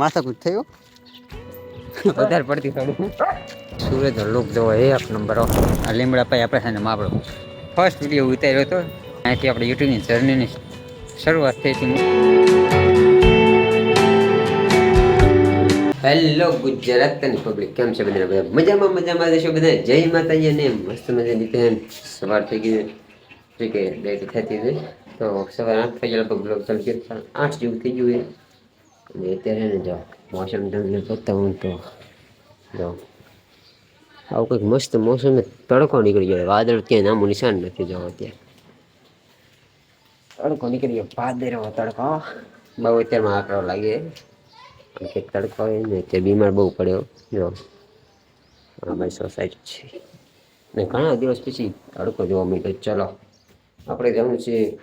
માથા કૂદ થયો? વધારે પડતી થોડું. સુરત લુક જોવો એક નંબર આ લીમડા પાઈ આપણે છે ને આપણો ફર્સ્ટ વીડિયો ઉતાર્યો હતો. અહીંથી આપણે યુટ્યુબની જર્નીની શરૂઆત થઈ હતી. હેલો ગુજરાતની પબ્લિક કેમ છે બધા? બધા મજામાં મજામાં રહેશો બધા? જય માતાજી અને મસ્ત મજાની નીકળે સવાર થઈ ગઈ જે કે ડેટ થતી હતી. તો સવારે આઠ ગયા લગભગ બ્લોગ ચાલુ ગયો આઠ જેવું થઈ ગયું છે અને અત્યારે ને જો મોસમ તમને બતાવું તો જો આવું કંઈક મસ્ત મોસમ તડકો નીકળી ગયો. વાદળ ક્યાંય નામું નિશાન નથી જો અત્યારે. તડકો નીકળી ગયો. ભાદેરો તડકો. બહુ અત્યારમાં આકરો લાગે. કે તડકો હોય ને તે બીમાર બહુ પડ્યો. જો અમારી સોસાયટી છે. ને ઘણા દિવસ પછી તડકો જોવા મળ્યો. ચલો, આપણે જવાનું છે.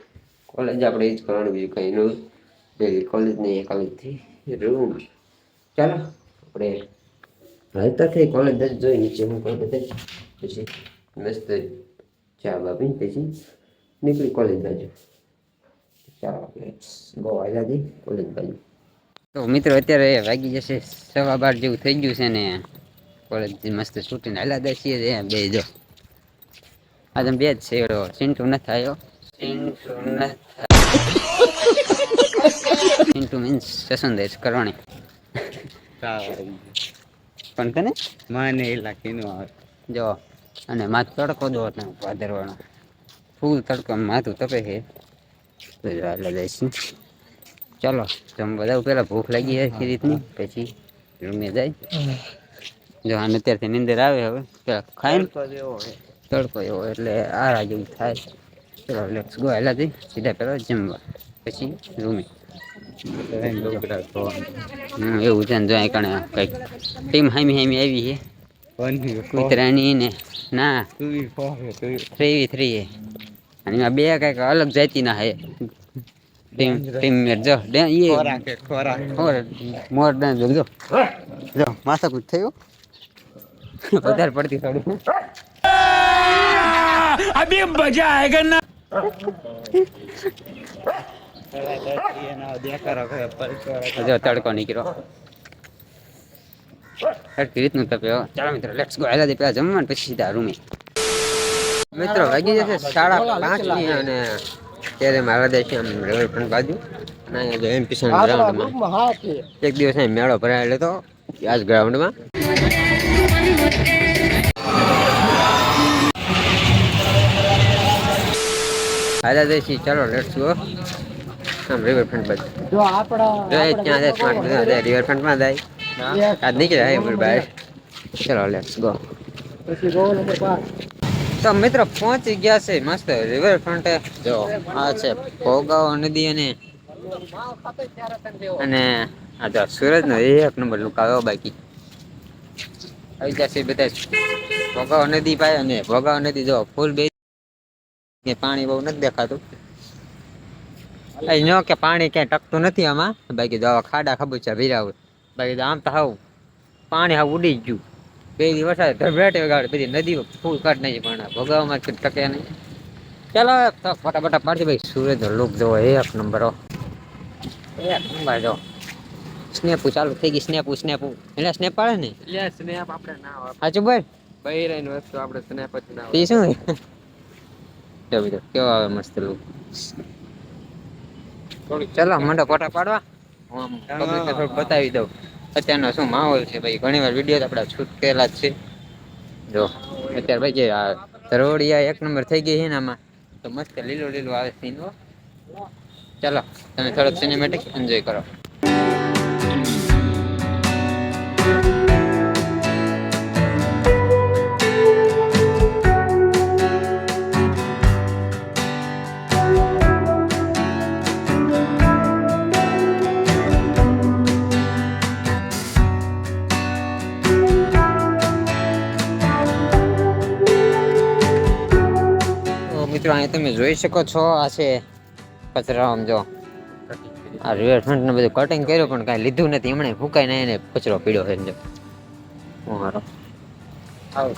કોલેજ આપણે એ જ કરવાનું બીજું કંઈ નહીં ડેલી કોલેજની એક અલગથી રૂમ ચાલો, આપણે હાલતા કોલેજ જ જોઈ નીચે હું કોઈ બધે પછી મસ્ત ચા બાપી પછી નીકળી કોલેજ બાજુ. ચાલો, આપણે ગો આઝાદી કોલેજ બાજુ. તો મિત્રો, અત્યારે વાગી જશે સવા બાર જેવું થઈ ગયું છે ને. કોલેજ મસ્ત છૂટીને હાલા દે છીએ બે જો. આ તમે બે જ છે. ચિંટુ ન આવ્યો. ચિંટુ નથી ચિંટુ મીન્સ સસંદેશ કરવાની પણ તને મને એ લાગીનું આવે જો અને માથ તડકો દો ને ભાદરવાનો ફૂલ તડકો માથું તપે છે તો એટલે જઈશું ચલો તમે બધા પેલા ભૂખ લાગી જાય એ રીતની પછી રૂમે જાય જો આને અત્યારથી નીંદર આવે હવે પેલા ખાઈ તડકો એવો એટલે આરા જેવું થાય ચલો લેટ્સ ગો હેલા જઈ સીધા પેલા જમવા પછી રૂમે હમ એવું છે ને જો અહીં કણે કંઈક ટીમ હામી હામી આવી છે. કૂતરાની ને ના. થ્રી થ્રી અને એમાં બે કંઈક અલગ જાતિના હે ટીમ ટીમ મેટ જો ડે ઈ ઓર મોર ડે જો જો. જો માથા કૂદ થયો. વધારે પડતી થોડું. અભી મજા આયેગા ના. જો તડકો નીકળ્યો. સરખી રીતનું તપ્યો ચાલો મિત્રો લેટ્સ ગો હેલા દે પેલા જમવાનું પછી સીધા રૂમે. મિત્રો વાગી જશે સાડા પાંચની અને ત્યારે મારા દેશ આમ રિવરફ્રન્ટ બાજુ અને અહીંયા જો એમ કિશન ગ્રાઉન્ડમાં એક દિવસ અહીં મેળો ભરાયેલો હતો આજ ગ્રાઉન્ડ ગ્રાઉન્ડમાં દેશી ચાલો લેટ્સ ગો આમ રિવરફ્રન્ટ બાજુ. જો આપણા જો એ ત્યાં જાય સ્માર્ટ બધા જાય રિવરફ્રન્ટમાં જાય. આજ નીકળ્યા હે ઉપર બહાર. ચલો લેટ્સ ગો પછી ગોળ નંબર પાંચ તો મિત્રો પહોંચી ગયા છે મસ્ત રિવરફ્રન્ટે જો આ છે ભોગાવો નદી અને અને આ તો સુરતનો એક નંબર લુક આવ્યો બાકી. આવી જશે બધા ભોગાવો નદી પાસે અને ભોગાવો નદી જો ફૂલ બે પાણી બહુ નથી દેખાતું. ન કે પાણી ક્યાંય ટકતું નથી આમાં. બાકી જો ખાડા ખબુચા ભીરાવું બાકી આમ તો હાવ પાણી હાવ ઉડી ગયું. બે દિવસ વરસાદ ધબરાટે વગાડે બધી નદી ફૂલ કાઢ નહીં પણ ભોગાવમાં ટકે નહીં. ચાલો તો ફટાફટ પાડતી ભાઈ સૂરજ લુક જોવો એક નંબર. એક નંબર જો. સ્નેપુ ચાલુ થઈ ગઈ સ્નેપુ સ્નેપુ. એટલે સ્નેપ પાડે ને? એટલે સ્નેપ આપણે ના આવે. સાચું ભાઈ રહીને વસ્તુ આપણે સ્નેપ જ ના શું? કેવો આવે મસ્ત લુક ચાલો મંડો ફોટા પાડવા? હું આમ ને થોડુંક બતાવી દઉં. અત્યારનો શું માહોલ છે ભાઈ? ઘણી વાર વીડિયો આપણા શૂટ કરેલા જ છે. જો અત્યારે ભાઈ જે આ ધરોડિયા એક નંબર થઈ ગઈ છે ને આમાં. તો મસ્ત લીલો લીલો આવે સીન ચાલો તમે થોડોક સિનેમેટિક એન્જોય કરો. અહીં તમે જોઈ શકો છો આ છે કચરા આમ જો. આ રિવરફ્રન્ટ ને બધું કટિંગ કર્યું પણ કાંઈ લીધું નથી. એમણે ફૂંકાઈ નહીં એને કચરો પીડ્યો છે જો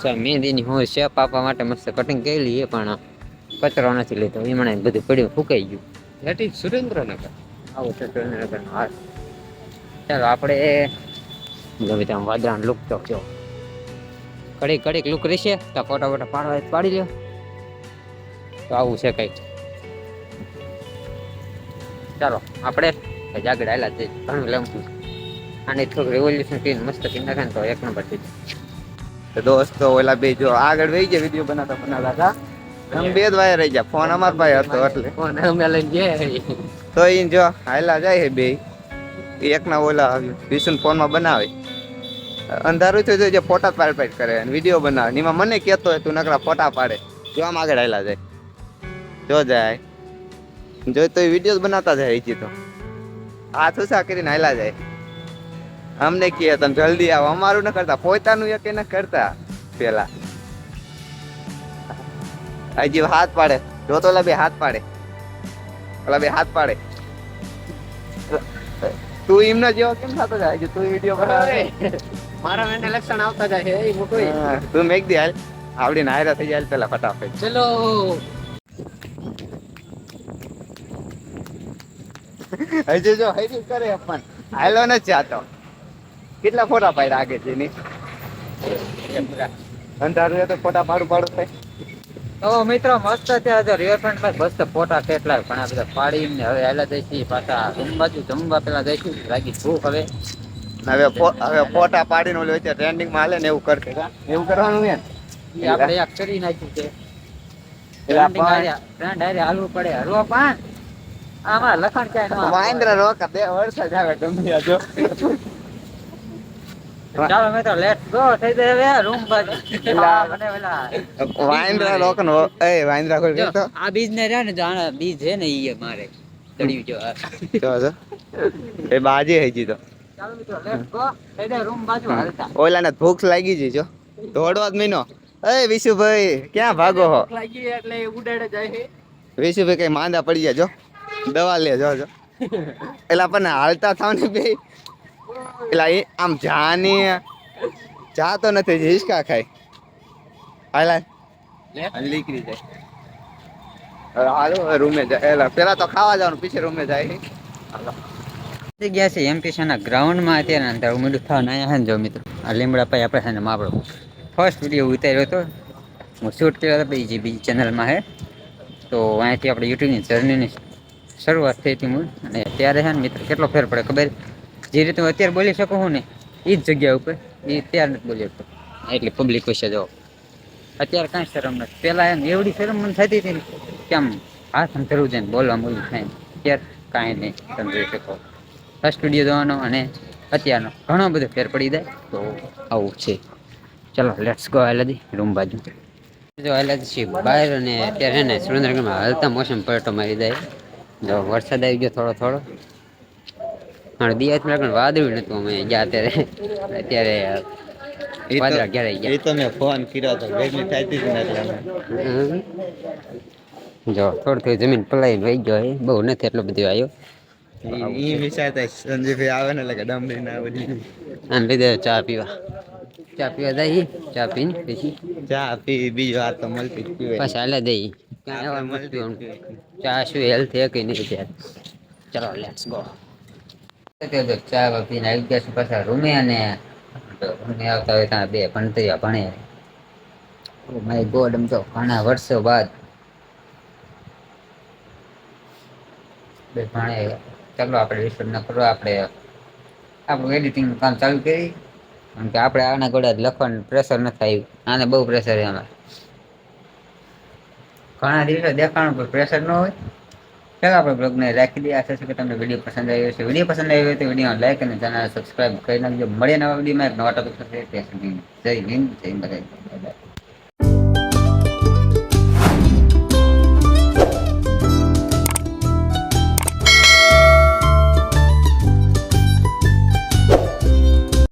છે મહેંદીની હું શેપ આપવા માટે મસ્ત કટિંગ કરેલી એ પણ કચરો નથી લીધો. એમણે બધું પડ્યું ફૂંકાઈ ગયું. ઇઝ સુરેન્દ્રનગર. આવું છે સુરેન્દ્રનગરનો હાલ. ચાલો આપણે ગમે ત્યાં વાદળાનો લુક તો કડીક કડીક લુક રહેશે. તો ફોટા ફોટા પાડવા પાડી લ્યો. તો આવું છે કંઈક. ચાલો આપણે જાગડાયેલા છે ઘણું લંબુ. અને થોડું રેવોલ્યુશન કરીને મસ્ત કરી નાખે તો એક નંબર થઈ તો દોસ્તો ઓલા બે જો આગળ વહી ગયા વીડિયો બનાવતા બનાવતા હતા. અમે બે જ વાય રહી ગયા ફોન અમાર પાસે હતો એટલે. ફોન અમે લઈને ગયા તો ઈ જો હાયલા જાય હે બે. એકના ઓલા વિષ્ણુ ફોનમાં બનાવે. અંધારું થયું જે ફોટા પાડ પાડ કરે અને વીડિયો બનાવે. એમાં મને કહેતો હોય તું નકરા ફોટા પાડે. જો આમ આગળ હાયલા જાય. જો જાય. જો તો વીડિયો બનાવતા જાય હજી તો. હાથ ઉષા કરીને હાલા જાય. અમને કહે તમે જલ્દી આવો. અમારું ન કરતા પોતાનું એક ન કરતા પેલા. હજી હાથ પાડે. જો તો ઓલા બે હાથ પાડે. ઓલા બે હાથ પાડે. તું એમનો જેવો કેમ થતો જાય? હજી તું વીડિયો બનાવે મારા મેન ઇલેક્શન આવતા જાય એ મોટું. તું મેક દે હાલ આવડી નાયરા થઈ જાય પેલા ફટાફટ. ચલો. હજી જો હજી કરે પણ હાલો ન ચાતો કેટલા ફોટા પાડ્યા આગે છે ની અંધારું તો ફોટા પાડું પાડું થાય. તો મિત્રો મસ્ત ત્યાં આજે રિવરફ્રન્ટમાં મસ્ત ફોટા કેટલા ઘણા બધા પાડીને હવે હાલા જઈશું પાછા જમવા જમવા પેલા જઈશું લાગી ભૂખ હવે. હવે હવે ફોટા પાડીને ઓલું વચ્ચે ટ્રેન્ડિંગમાં હાલે ને એવું કરશે. એવું કરવાનું ને આપણે કરી નાખ્યું છે. પેલા હારે- હાલવું પડે. હલવો પાન આમાં લખણ ક્યાંય ન આવે. બે વરસાદ આવે ગમે ત્યાં જો. ચાલો મિત્રો લેટ્સ ગો થઈ જાય હવે રૂમ બાજુ. મને પેલા વાંદરા રોક નો એ વાંદરા કોઈ જો, તો આ બીજ ને રહ્યા ને જો બીજ છે ને ઈ મારે ચડ્યું જો જો જો. એ બાજી હજી તો. ચાલો મિત્રો લેટ્સ ગો થઈ જાય રૂમ બાજુ હાલતા. ઓલાને ભૂખ લાગી જઈ જો. દોડવા જ મહિનો એ વિશુભાઈ ક્યાં ભાગો હો? લાગી એટલે ઉડાડે જાય વિશુભાઈ કઈ માંદા પડી ગયા જો. દવા લે જો જો. એટલે પણ હાલતા થાવ ને બે. એટલે એ આમ જાની જાતો નથી હિસકા ખાય. હાલા. નીકળી જાય. હાલો રૂમે જાય. એલા પેલા તો ખાવા જવાનું પીછે રૂમે જાય. ગયા છે એમપીસીના ગ્રાઉન્ડમાં અત્યારે અંદર ઉમેદું થવા અહીંયા છે ને જો મિત્રો. આ લીમડા પાઈ આપણે છે ને ફર્સ્ટ વીડિયો ઉતાર્યો હતો. હું શૂટ કર્યો હતો બીજી બીજી ચેનલમાં હે તો અહીંયાથી આપણે યુટ્યુબની જર્નીની શરૂઆત થઈ હતી હું અને ત્યારે છે ને મિત્ર, કેટલો ફેર પડે ખબર? જે રીતે હું અત્યારે બોલી શકું હું ને એ જ જગ્યા ઉપર એ ત્યારે નથી બોલી શકતો. એટલે પબ્લિક વિશે જો અત્યારે કાંઈ શરમ નથી. પહેલાં એમ એવડી શરમ મને થતી હતી ને, કે આમ હાથ આમ ધરવું જાય બોલવા બોલું થાય અત્યારે કાંઈ નહીં તમે શકો. ફર્સ્ટ વીડિયો જોવાનો અને અત્યારનો ઘણો બધો ફેર પડી જાય, તો આવું છે. ચલો લેટ્સ ગો આલાદી રૂમ બાજુ. જો આલાદી છે બહાર અને અત્યારે છે ને, સુરેન્દ્રનગરમાં હાલતા મોસમ પલટો મારી જાય. જો વરસાદ આવી ગયો થોડો થોડો. પણ દિયાત પણ વાદળું નતું અમે ગયા અત્યારે. અત્યારે વાદળા ઘેરાઈ ગયા. એ તો મેં ફોન કર્યો તો ભેગી થતી જ નથી જો થોડું થોડી જમીન પલાઈને વહી ગયો એ. બહુ નથી એટલો બધો આવ્યો. એ વિચારતા સંજયભાઈ આવે ને એટલે કે ના બધી. આવે લીધે ચા પીવા. ચા પીવા દઈ ચા પીને પછી ચા પી બીજો આ તો મળતી પીવે બસ હાલે. પીવાય. ચા શું હેલ્થ છે કે નહીં ત્યારે ચલો લેટ્સ ગો ચા પીને આવી ગયા છે પાછા રૂમે અને રૂમે આવતા હોય ત્યાં બે ભણતરિયા ભણે. માય ગોડ એમ તો ઘણા વર્ષો બાદ બે ભણે. ચાલો આપણે રિસર્ચ ન કરો આપણે આપણું એડિટિંગ કામ ચાલુ કરી. કારણ કે આપણે આના ગોળા લખવાનું પ્રેશર નથી આવ્યું. આને બહુ પ્રેશર છે અમારે. ઘણા દિવસો દેખાણું કોઈ પ્રેશર ન હોય. ચાલો આપણે બ્લોગને રાખી દઈએ. આશા છે કે તમને વીડિયો પસંદ આવ્યો છે વીડિયો પસંદ આવ્યો તો વીડિયો લાઈક અને ચેનલ સબસ્ક્રાઈબ કરી નાખજો. મળીએ નવા વિડીયોમાં એક નવા ટોપિક સાથે. ત્યાં સુધી જય હિન્દ, જય મરાઠી